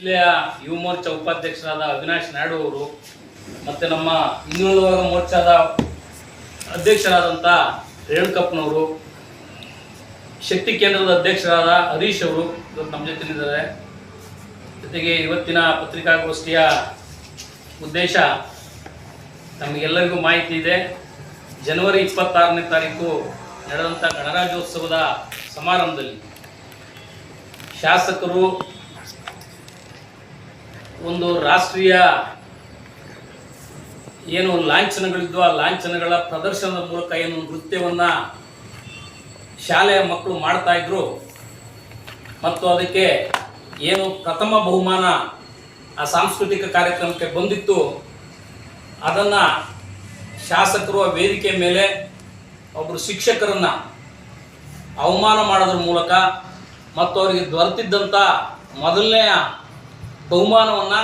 ಜಿಲ್ಲೆಯ ಯುವ ಮೋರ್ಚಾ ಉಪಾಧ್ಯಕ್ಷರಾದ ಅವಿನಾಶ್ ನಾಯ್ಡು ಅವರು ಮತ್ತು ನಮ್ಮ ಹಿಂದುಳಿದ ವರ್ಗ ಮೋರ್ಚಾದ ಅಧ್ಯಕ್ಷರಾದಂಥ ರೇಣುಕಪ್ಪನವರು, ಶಕ್ತಿ ಕೇಂದ್ರದ ಅಧ್ಯಕ್ಷರಾದ ಹರೀಶ್ ಅವರು ಇವತ್ತು ನಮ್ಮ ಜೊತೆಲಿದ್ದಾರೆ ಜೊತೆಗೆ ಇವತ್ತಿನ ಪತ್ರಿಕಾಗೋಷ್ಠಿಯ ಉದ್ದೇಶ ನಮಗೆಲ್ಲರಿಗೂ ಮಾಹಿತಿ ಇದೆ. ಜನವರಿ ಇಪ್ಪತ್ತಾರನೇ ತಾರೀಕು ನಡೆದಂಥ ಗಣರಾಜ್ಯೋತ್ಸವದ ಸಮಾರಂಭದಲ್ಲಿ ಶಾಸಕರು ಒಂದು ರಾಷ್ಟ್ರೀಯ ಏನು ಲಾಂಛನಗಳಿದ್ವು ಆ ಲಾಂಛನಗಳ ಪ್ರದರ್ಶನದ ಮೂಲಕ ಏನು ನೃತ್ಯವನ್ನು ಶಾಲೆಯ ಮಕ್ಕಳು ಮಾಡ್ತಾ ಇದ್ರು. ಮತ್ತು ಅದಕ್ಕೆ ಏನು ಪ್ರಥಮ ಬಹುಮಾನ ಆ ಸಾಂಸ್ಕೃತಿಕ ಕಾರ್ಯಕ್ರಮಕ್ಕೆ ಬಂದಿತ್ತು. ಅದನ್ನು ಶಾಸಕರು ಆ ವೇದಿಕೆ ಮೇಲೆ ಒಬ್ಬರು ಶಿಕ್ಷಕರನ್ನು ಅವಮಾನ ಮಾಡೋದ್ರ ಮೂಲಕ ಮತ್ತು ಅವರಿಗೆ ದೊರೆತಿದ್ದಂಥ ಮೊದಲನೆಯ ಬಹುಮಾನವನ್ನು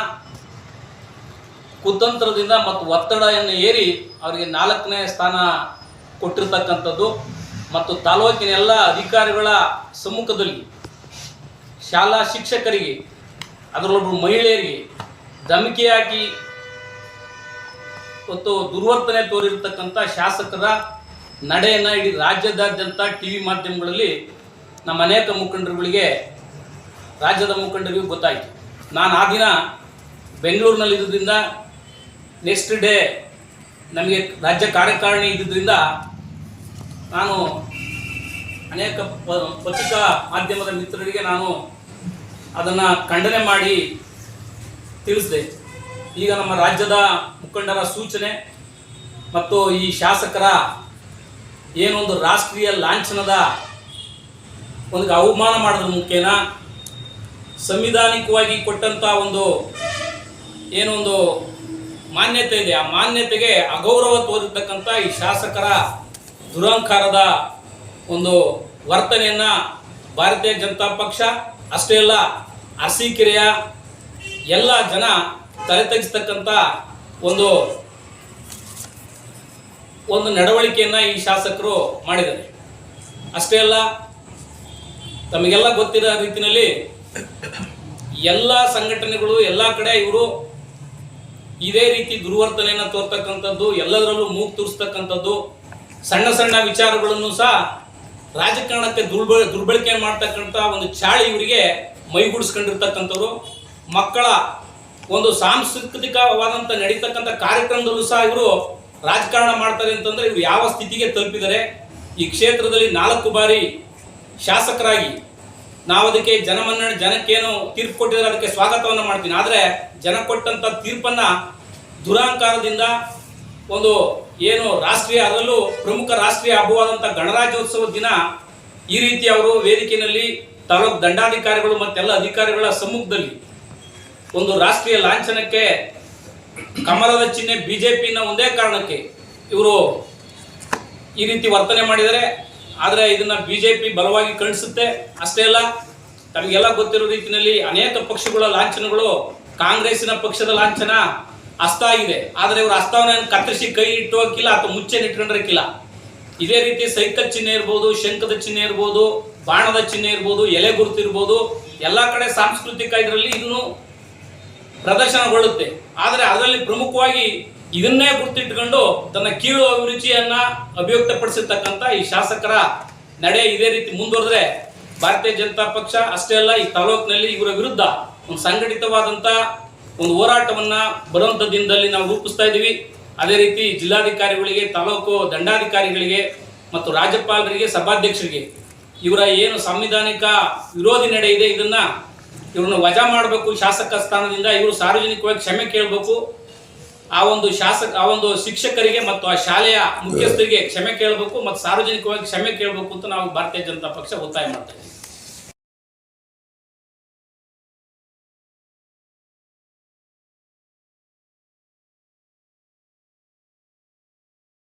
ಕುತಂತ್ರದಿಂದ ಮತ್ತು ಒತ್ತಡವನ್ನು ಏರಿ ಅವರಿಗೆ ನಾಲ್ಕನೇ ಸ್ಥಾನ ಕೊಟ್ಟಿರ್ತಕ್ಕಂಥದ್ದು ಮತ್ತು ತಾಲೂಕಿನ ಎಲ್ಲ ಅಧಿಕಾರಿಗಳ ಸಮ್ಮುಖದಲ್ಲಿ ಶಾಲಾ ಶಿಕ್ಷಕರಿಗೆ ಅದರಲ್ಲೊಬ್ಬರು ಮಹಿಳೆಯರಿಗೆ ಧಮಕಿ ಹಾಕಿ ಮತ್ತು ದುರ್ವರ್ತನೆ ತೋರಿರ್ತಕ್ಕಂಥ ಶಾಸಕರ ನಡೆಯನ್ನು ಇಡೀ ರಾಜ್ಯದಾದ್ಯಂತ ಟಿ ವಿ ಮಾಧ್ಯಮಗಳಲ್ಲಿ ನಮ್ಮ ಅನೇಕ ಮುಖಂಡರುಗಳಿಗೆ, ರಾಜ್ಯದ ಮುಖಂಡರಿಗೂ ಗೊತ್ತಾಯಿತು. ನಾನು ಆ ದಿನ ಬೆಂಗಳೂರಿನಲ್ಲಿ ಇದ್ದುದರಿಂದ ನೆಕ್ಸ್ಟ್ ಡೇ ನಮಗೆ ರಾಜ್ಯ ಕಾರ್ಯಕಾರಿಣಿ ಇದ್ದಿದ್ದರಿಂದ ನಾನು ಅನೇಕ ಪತ್ರಿಕಾ ಮಾಧ್ಯಮದ ಮಿತ್ರರಿಗೆ ನಾನು ಅದನ್ನು ಖಂಡನೆ ಮಾಡಿ ತಿಳಿಸಿದೆ. ಈಗ ನಮ್ಮ ರಾಜ್ಯದ ಮುಖಂಡರ ಸೂಚನೆ ಮತ್ತು ಈ ಶಾಸಕರ ಏನೊಂದು ರಾಷ್ಟ್ರೀಯ ಲಾಂಛನದ ಒಂದು ಅವಮಾನ ಮಾಡೋದ್ರ ಮುಖೇನ ಸಂವಿಧಾನಿಕವಾಗಿ ಕೊಟ್ಟಂಥ ಒಂದು ಏನೊಂದು ಮಾನ್ಯತೆ ಇದೆ. ಆ ಮಾನ್ಯತೆಗೆ ಅಗೌರವ ತೋರಿರ್ತಕ್ಕಂಥ ಈ ಶಾಸಕರ ದುರಹಂಕಾರದ ಒಂದು ವರ್ತನೆಯನ್ನು ಭಾರತೀಯ ಜನತಾ ಪಕ್ಷ, ಅಷ್ಟೇ ಅಲ್ಲ ಅರಸೀಕೆರೆಯ ಎಲ್ಲ ಜನ ತಲೆ ತಗ್ಗಿಸ್ತಕ್ಕಂಥ ಒಂದು ಒಂದು ನಡವಳಿಕೆಯನ್ನು ಈ ಶಾಸಕರು ಮಾಡಿದ್ದಾರೆ. ಅಷ್ಟೇ ಅಲ್ಲ, ತಮಗೆಲ್ಲ ಗೊತ್ತಿರೋ ರೀತಿಯಲ್ಲಿ ಎಲ್ಲ ಸಂಘಟನೆಗಳು, ಎಲ್ಲ ಕಡೆ ಇವರು ಇದೇ ರೀತಿ ದುರ್ವರ್ತನೆಯನ್ನು ತೋರ್ತಕ್ಕಂಥದ್ದು, ಎಲ್ಲದರಲ್ಲೂ ಮೂಗು ತೂರಿಸ್ತಕ್ಕಂಥದ್ದು, ಸಣ್ಣ ಸಣ್ಣ ವಿಚಾರಗಳನ್ನು ಸಹ ರಾಜಕಾರಣಕ್ಕೆ ದುರ್ಬಳ, ದುರ್ಬಳಕೆ ಮಾಡ್ತಕ್ಕಂಥ ಒಂದು ಚಾಳಿ ಇವರಿಗೆ ಮೈಗೂಡಿಸ್ಕೊಂಡಿರ್ತಕ್ಕಂಥವ್ರು. ಮಕ್ಕಳ ಒಂದು ಸಾಂಸ್ಕೃತಿಕವಾದಂಥ ನಡೀತಕ್ಕಂಥ ಕಾರ್ಯಕ್ರಮದಲ್ಲೂ ಸಹ ಇವರು ರಾಜಕಾರಣ ಮಾಡ್ತಾರೆ ಅಂತಂದ್ರೆ ಇವರು ಯಾವ ಸ್ಥಿತಿಗೆ ತಲುಪಿದ್ದಾರೆ ಈ ಕ್ಷೇತ್ರದಲ್ಲಿ ನಾಲ್ಕು ಬಾರಿ ಶಾಸಕರಾಗಿ ನಾವು ಅದಕ್ಕೆ ಜನಮನ್ನಣೆ, ಜನಕ್ಕೇನು ತೀರ್ಪು ಕೊಟ್ಟಿದ್ರೆ ಅದಕ್ಕೆ ಸ್ವಾಗತವನ್ನು ಮಾಡ್ತೀನಿ. ಆದರೆ ಜನ ಕೊಟ್ಟಂಥ ತೀರ್ಪನ್ನು ದುರಾಂಕಾರದಿಂದ ಒಂದು ಏನು ರಾಷ್ಟ್ರೀಯ, ಅದರಲ್ಲೂ ಪ್ರಮುಖ ರಾಷ್ಟ್ರೀಯ ಹಬ್ಬವಾದಂಥ ಗಣರಾಜ್ಯೋತ್ಸವದ ದಿನ ಈ ರೀತಿ ಅವರು ವೇದಿಕೆಯಲ್ಲಿ ತಾಲೂಕು ದಂಡಾಧಿಕಾರಿಗಳು ಮತ್ತೆಲ್ಲ ಅಧಿಕಾರಿಗಳ ಸಮ್ಮುಖದಲ್ಲಿ ಒಂದು ರಾಷ್ಟ್ರೀಯ ಲಾಂಛನಕ್ಕೆ ಕಮಲದ ಚಿಹ್ನೆ ಬಿ ಜೆ ಪಿನ ಒಂದೇ ಕಾರಣಕ್ಕೆ ಇವರು ಈ ರೀತಿ ವರ್ತನೆ ಮಾಡಿದರೆ ಆದರೆ ಇದನ್ನ ಬಿ ಜೆ ಪಿ ಬಲವಾಗಿ ಕಣಿಸುತ್ತೆ ಅಷ್ಟೇ ಅಲ್ಲ, ತಮಗೆಲ್ಲ ಗೊತ್ತಿರೋ ರೀತಿಯಲ್ಲಿ ಅನೇಕ ಪಕ್ಷಗಳ ಲಾಂಛನಗಳು ಕಾಂಗ್ರೆಸ್ಸಿನ ಪಕ್ಷದ ಲಾಂಛನ ಹಸ್ತ ಆಗಿದೆ. ಆದರೆ ಇವರು ಹಸ್ತವನ್ನ ಕತ್ತರಿಸಿ ಕೈ ಇಟ್ಟು ಹಾಕಿಲ್ಲ ಅಥವಾ ಮುಚ್ಚೆ ಇಟ್ಕೊಂಡಿರಕ್ಕಿಲ್ಲ ಇದೇ ರೀತಿ ಸೈಕಲ್ ಚಿಹ್ನೆ ಇರ್ಬೋದು, ಶಂಖದ ಚಿಹ್ನೆ ಇರ್ಬೋದು, ಬಾಣದ ಚಿಹ್ನೆ ಇರ್ಬೋದು, ಎಲೆ ಗುರುತು ಇರ್ಬೋದು, ಎಲ್ಲ ಕಡೆ ಸಾಂಸ್ಕೃತಿಕ ಇದರಲ್ಲಿ ಇನ್ನೂ ಪ್ರದರ್ಶನಗೊಳ್ಳುತ್ತೆ. ಆದರೆ ಅದರಲ್ಲಿ ಪ್ರಮುಖವಾಗಿ ಇದನ್ನೇ ಗುರ್ತಿಟ್ಕೊಂಡು ತನ್ನ ಕೀಳು ಅಭಿರುಚಿಯನ್ನ ಅಭಿವ್ಯಕ್ತಪಡಿಸಿರ್ತಕ್ಕಂಥ ಈ ಶಾಸಕರ ನಡೆ ಇದೇ ರೀತಿ ಮುಂದುವರೆದ್ರೆ ಭಾರತೀಯ ಜನತಾ ಪಕ್ಷ ಅಷ್ಟೇ ಅಲ್ಲ, ಈ ತಾಲೂಕಿನಲ್ಲಿ ಇವರ ವಿರುದ್ಧ ಒಂದು ಸಂಘಟಿತವಾದಂಥ ಒಂದು ಹೋರಾಟವನ್ನ ಬರುವಂಥ ದಿನದಲ್ಲಿ ನಾವು ರೂಪಿಸ್ತಾ ಇದ್ದೀವಿ. ಅದೇ ರೀತಿ ಜಿಲ್ಲಾಧಿಕಾರಿಗಳಿಗೆ, ತಾಲೂಕು ದಂಡಾಧಿಕಾರಿಗಳಿಗೆ ಮತ್ತು ರಾಜ್ಯಪಾಲರಿಗೆ, ಸಭಾಧ್ಯಕ್ಷರಿಗೆ ಇವರ ಏನು ಸಾಂವಿಧಾನಿಕ ವಿರೋಧಿ ನಡೆ ಇದೆ, ಇದನ್ನ ಇವ್ರನ್ನ ವಜಾ ಮಾಡಬೇಕು ಶಾಸಕ ಸ್ಥಾನದಿಂದ. ಇವರು ಸಾರ್ವಜನಿಕವಾಗಿ ಕ್ಷಮೆ ಕೇಳಬೇಕು. ಆ ಒಂದು ಶಾಸಕ, ಆ ಒಂದು ಶಿಕ್ಷಕರಿಗೆ ಮತ್ತು ಆ ಶಾಲೆಯ ಮುಖ್ಯಸ್ಥರಿಗೆ ಕ್ಷಮೆ ಕೇಳಬೇಕು ಮತ್ತು ಸಾರ್ವಜನಿಕವಾಗಿ ಕ್ಷಮೆ ಕೇಳಬೇಕು ಅಂತ ನಾವು ಭಾರತೀಯ ಜನತಾ ಪಕ್ಷ ಒತ್ತಾಯ ಮಾಡ್ತಾ ಇದ್ದೀವಿ.